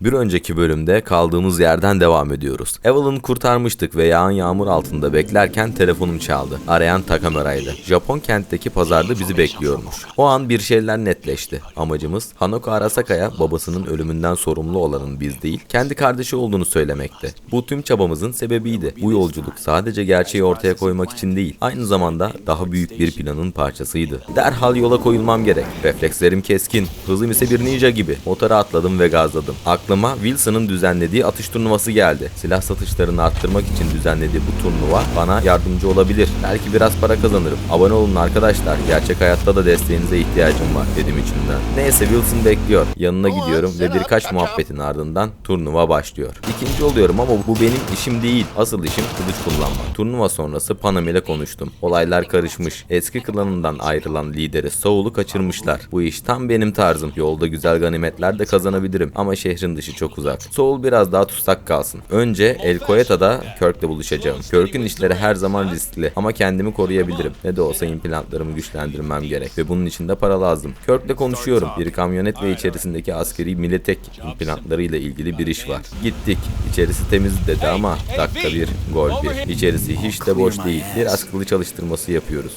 Bir önceki bölümde kaldığımız yerden devam ediyoruz. Evelyn'ı kurtarmıştık ve yağan yağmur altında beklerken telefonum çaldı. Arayan Takamura'ydı. Japon kentteki pazarda bizi bekliyormuş. O an bir şeyler netleşti. Amacımız Hanako Arasaka'ya babasının ölümünden sorumlu olanın biz değil, kendi kardeşi olduğunu söylemekti. Bu tüm çabamızın sebebiydi. Bu yolculuk sadece gerçeği ortaya koymak için değil, aynı zamanda daha büyük bir planın parçasıydı. Derhal yola koyulmam gerek. Reflekslerim keskin, hızım ise bir ninja gibi. Motora atladım ve gazladım. Aklıma Wilson'ın düzenlediği atış turnuvası geldi. Silah satışlarını arttırmak için düzenlediği bu turnuva bana yardımcı olabilir. Belki biraz para kazanırım. Abone olun arkadaşlar. Gerçek hayatta da desteğinize ihtiyacım var dedim içimden. Neyse Wilson bekliyor. Yanına gidiyorum ve birkaç muhabbetin ardından turnuva başlıyor. İkinci oluyorum ama bu benim işim değil. Asıl işim kılıç kullanmak. Turnuva sonrası Panam ile konuştum. Olaylar karışmış. Eski klanından ayrılan lideri Saul'u kaçırmışlar. Bu iş tam benim tarzım. Yolda güzel ganimetler de kazanabilirim ama şehrin dışı çok uzak. Saul biraz daha tutsak kalsın. Önce El Coyeta'da Kirk'le buluşacağım. Kirk'ün işleri her zaman riskli ama kendimi koruyabilirim. Ne de olsa implantlarımı güçlendirmem gerek ve bunun için de para lazım. Kirk'le konuşuyorum. Bir kamyonet ve içerisindeki askeri Militek implantlarıyla ilgili bir iş var. Gittik. İçerisi temiz dedi ama dakika bir, gol bir. İçerisi hiç de boş değil. Biraz kılıç çalıştırması yapıyoruz.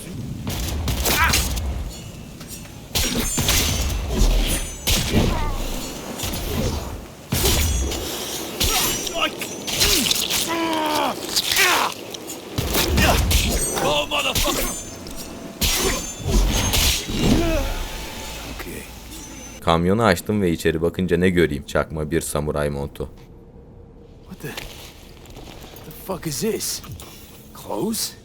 Oh, motherfucker! Kamyonu açtım ve içeri bakınca ne göreyim? Çakma bir samuray montu. What the... The fuck is this? Clothes?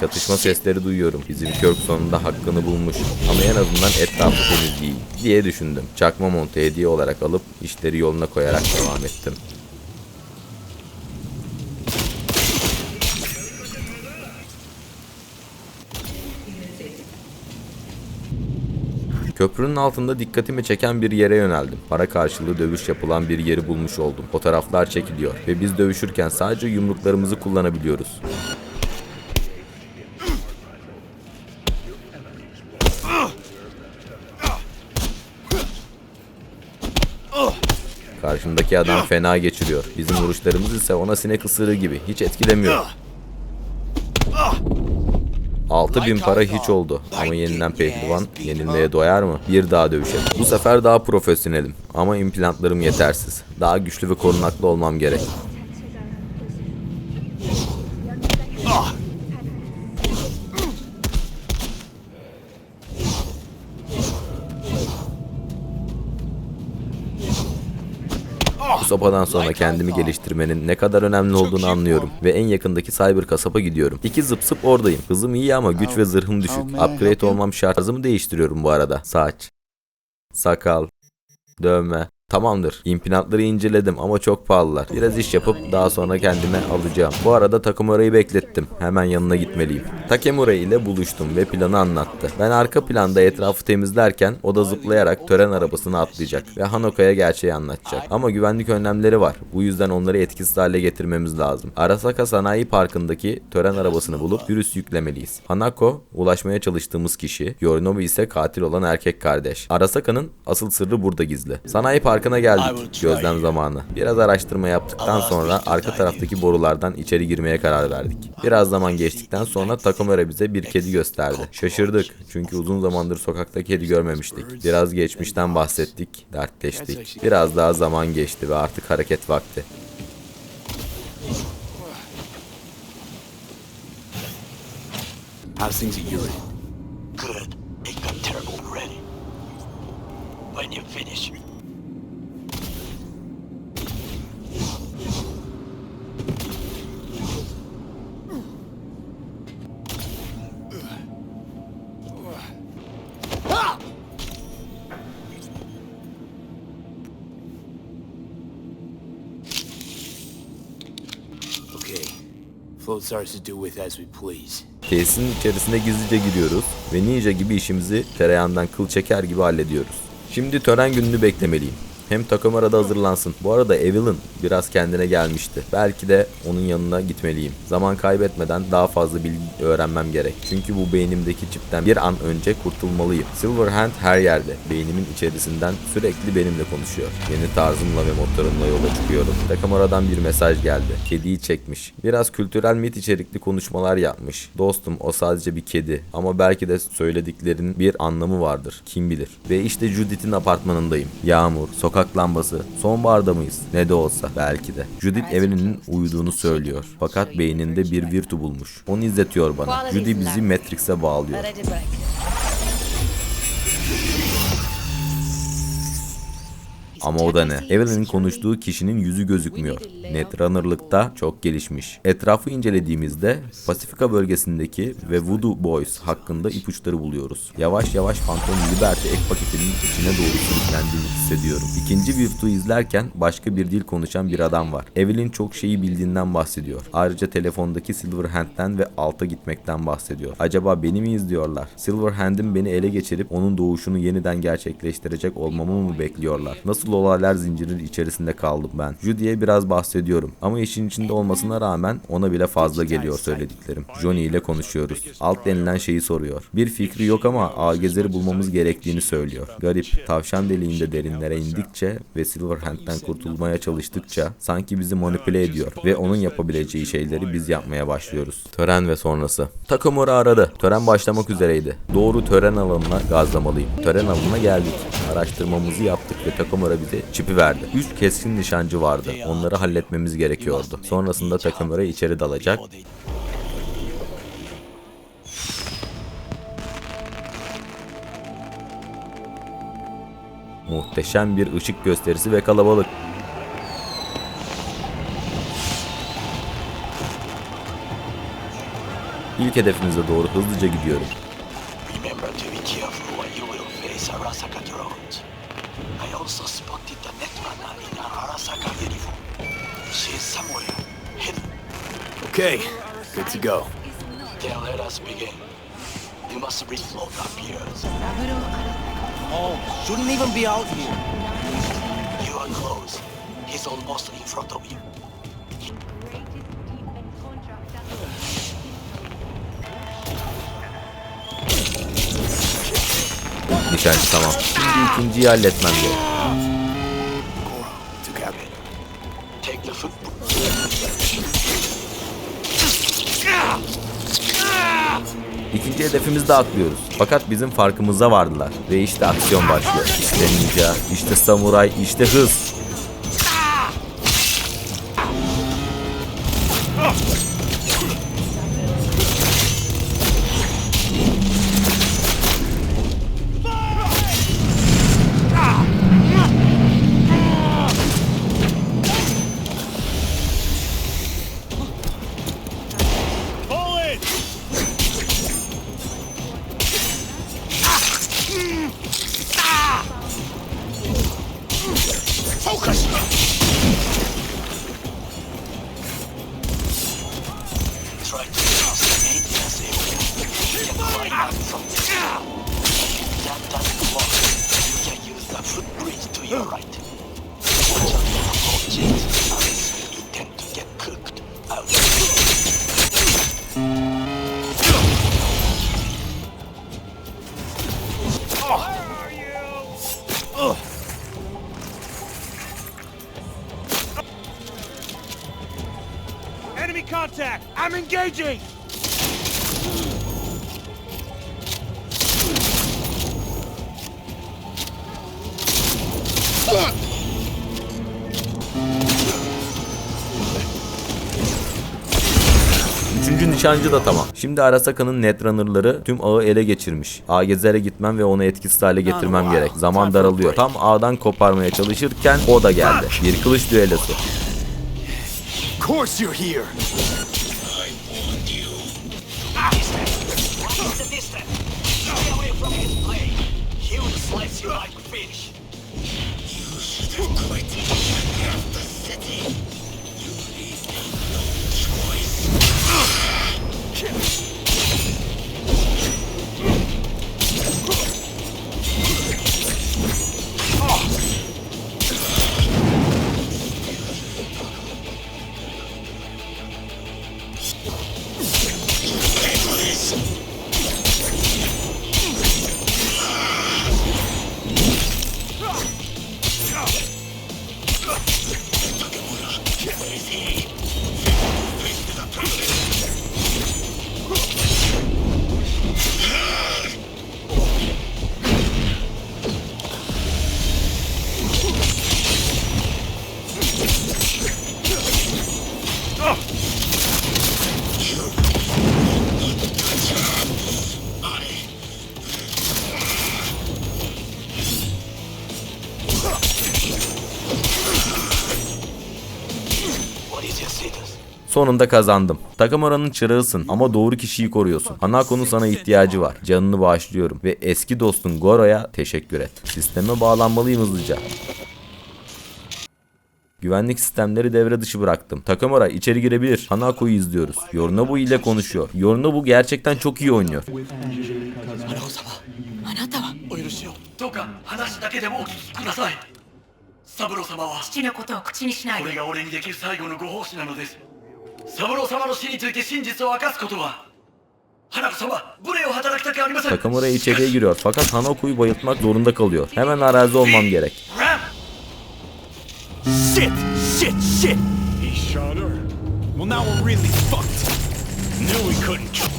Çatışma sesleri duyuyorum. Bizim Kirk sonunda hakkını bulmuş. Ama en azından etrafı temiz değil diye düşündüm. Çakma montu hediye olarak alıp işleri yoluna koyarak devam ettim. Köprünün altında dikkatimi çeken bir yere yöneldim. Para karşılığı dövüş yapılan bir yeri bulmuş oldum. Fotoğraflar çekiliyor ve biz dövüşürken sadece yumruklarımızı kullanabiliyoruz. Karşımdaki adam fena geçiriyor. Bizim vuruşlarımız ise ona sinek ısırığı gibi hiç etkilemiyor. 6000 para hiç oldu ama yenilen pehlivan yenilmeye doyar mı? Bir daha dövüşelim. Bu sefer daha profesyonelim ama implantlarım yetersiz. Daha güçlü ve korunaklı olmam gerek. Bu sopadan sonra kendimi geliştirmenin ne kadar önemli olduğunu anlıyorum ve en yakındaki cyber kasaba gidiyorum. İki zıp zıp oradayım. Hızım iyi ama güç ve zırhım düşük. Upgrade olmam şart. Hızımı değiştiriyorum bu arada. Saç, sakal, dövme. Tamamdır. İmplantları inceledim ama çok pahalılar. Biraz iş yapıp daha sonra kendime alacağım. Bu arada Takamura'yı beklettim. Hemen yanına gitmeliyim. Takemura ile buluştum ve planı anlattı. Ben arka planda etrafı temizlerken o da zıplayarak tören arabasına atlayacak ve Hanoko'ya gerçeği anlatacak. Ama güvenlik önlemleri var. Bu yüzden onları etkisiz hale getirmemiz lazım. Arasaka Sanayi Parkı'ndaki tören arabasını bulup virüs yüklemeliyiz. Hanako ulaşmaya çalıştığımız kişi, Yorinobu ise katil olan erkek kardeş. Arasaka'nın asıl sırrı burada gizli. Sanayi Parkı'na geldik. Gözlem zamanı. Biraz araştırma yaptıktan sonra arka taraftaki borulardan içeri girmeye karar verdik. Biraz zaman geçtikten sonra Takamura bize bir kedi gösterdi. Şaşırdık çünkü uzun zamandır sokakta kedi görmemiştik. Biraz geçmişten bahsettik, dertleştik. Biraz daha zaman geçti ve artık hareket vakti. How's things at your end? Good. It got terrible already. When you finish, Float's. Tesisin içerisine gizlice giriyoruz ve ninja gibi işimizi tereyağından kıl çeker gibi hallediyoruz. Şimdi tören gününü beklemeliyim. Hem Takamura da hazırlansın. Bu arada Evelyn biraz kendine gelmişti. Belki de onun yanına gitmeliyim. Zaman kaybetmeden daha fazla bilgi öğrenmem gerek. Çünkü bu beynimdeki çipten bir an önce kurtulmalıyım. Silverhand her yerde. Beynimin içerisinden sürekli benimle konuşuyor. Yeni tarzımla ve motorumla yola çıkıyorum. Takamura'dan bir mesaj geldi. Kediyi çekmiş. Biraz kültürel mit içerikli konuşmalar yapmış. Dostum o sadece bir kedi. Ama belki de söylediklerinin bir anlamı vardır. Kim bilir. Ve işte Judith'in apartmanındayım. Yağmur, sokak lambası. Sonbaharda mıyız? Ne de olsa belki de. Judith Evelyn'in uyuduğunu söylüyor. Fakat beyninde bir virtü bulmuş. Onu izletiyor bana. Judy bizi Matrix'e bağlıyor. Ama o da ne? Evelyn'in konuştuğu kişinin yüzü gözükmüyor. Netrunner'lıkta çok gelişmiş. Etrafı incelediğimizde Pasifika bölgesindeki ve Voodoo Boys hakkında ipuçları buluyoruz. Yavaş yavaş Phantom Liberty ek paketinin içine doğru sürüklendiğini hissediyorum. İkinci Virtu'yu izlerken başka bir dil konuşan bir adam var. Evelyn çok şeyi bildiğinden bahsediyor. Ayrıca telefondaki Silverhand'den ve alta gitmekten bahsediyor. Acaba beni mi izliyorlar? Silverhand'in beni ele geçirip onun doğuşunu yeniden gerçekleştirecek olmamı mı bekliyorlar? Nasıl olaylar zinciri içerisinde kaldım ben? Judy'ye biraz bahsediyorum. Ama işin içinde olmasına rağmen ona bile fazla geliyor söylediklerim. Johnny ile konuşuyoruz. Alt denilen şeyi soruyor. Bir fikri yok ama Agezer'i bulmamız gerektiğini söylüyor. Garip, tavşan deliğinde derinlere indikçe ve Silverhand'den kurtulmaya çalıştıkça sanki bizi manipüle ediyor ve onun yapabileceği şeyleri biz yapmaya başlıyoruz. Tören ve sonrası. Takamura aradı. Tören başlamak üzereydi. Doğru tören alanına gazlamalıyım. Tören alanına geldik. Araştırmamızı yaptık ve Takamura bize çipi verdi. Üç keskin nişancı vardı. Onları halletmemiz gerekiyordu. Sonrasında Takamura içeri dalacak Muhteşem bir ışık gösterisi ve kalabalık. İlk hedefimize doğru hızlıca gidiyorum. Remember to be careful or you will face Arasaka drones. I also spotted the Netrunner in an Arasaka uniform. She is somewhere, hidden. Okay, good to go. Then let us begin. You must refloat up here. Oh, shouldn't even be out here. You are close. He's almost in front of you. Nişancı tamam. Şimdi ikinciyi halletmem gerek. İkinci hedefimizde atlıyoruz. Fakat bizim farkımıza vardılar. Ve işte aksiyon başlıyor. İşte ninja, işte samuray, işte hız. Try to cross the maintenance area. You can climb out from there. If that doesn't work, you can use the footbridge to your right. Watch out for approaches, unless you intend to get cooked out. Enemy contact! I'm engaging! Üçüncü nişancı da tamam. Şimdi Arasaka'nın Netrunner'ları tüm ağı ele geçirmiş. Agezer'e gitmem ve onu etkisiz hale getirmem gerek. Zaman daralıyor. Tam ağdan koparmaya çalışırken o da geldi. Bir kılıç düellosu. course you're here! I warned you. Ah. The distance? Stay away from his! He will slice you like fish! You should have quit. Sonunda kazandım. Takamura'nın çırağısın ama doğru kişiyi koruyorsun. Hanako'nun sana ihtiyacı var. Canını bağışlıyorum ve eski dostun Goro'ya teşekkür et. Sisteme bağlanmalıyım hızlıca. Güvenlik sistemleri devre dışı bıraktım. Takamura içeri girebilir. Hanako'yu izliyoruz. Yorinobu ile konuşuyor. Yorinobu gerçekten çok iyi oynuyor. あなたはお許しをどうか話だけでもお聞きください三郎様は父のことを口にしないでこれが俺にできる最後のご奉仕なのです 三郎様の死について真実を明かすことは花子様無礼を働きたくありません Takamura içeriye giriyor fakat Hanako'yu bayıltmak zorunda kalıyor. Hemen arazi olmam gerek. Ram! Shit! Shit! Shit! He shot her. Well, now we're really fucked. Knew we couldn't. Second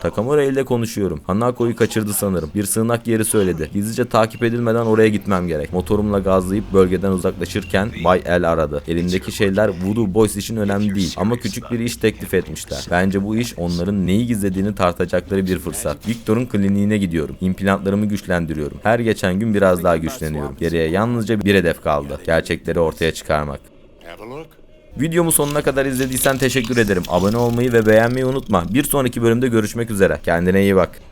Takamura ile konuşuyorum. Hanako'yu kaçırdı sanırım. Bir sığınak yeri söyledi. Gizlice takip edilmeden oraya gitmem gerek. Motorumla gazlayıp bölgeden uzaklaşırken Bay El aradı. Elindeki şeyler Voodoo Boys için önemli değil ama küçük bir iş teklif etmişler. Bence bu iş onların neyi gizlediğini tartacakları bir fırsat. Victor'un kliniğine gidiyorum. İmplantlarımı güçlendiriyorum. Her geçen gün biraz daha güçleniyorum. Geriye yalnızca bir hedef kaldı. Gerçekleri ortaya çıkarmak. Videomu sonuna kadar izlediysen teşekkür ederim. Abone olmayı ve beğenmeyi unutma. Bir sonraki bölümde görüşmek üzere. Kendine iyi bak.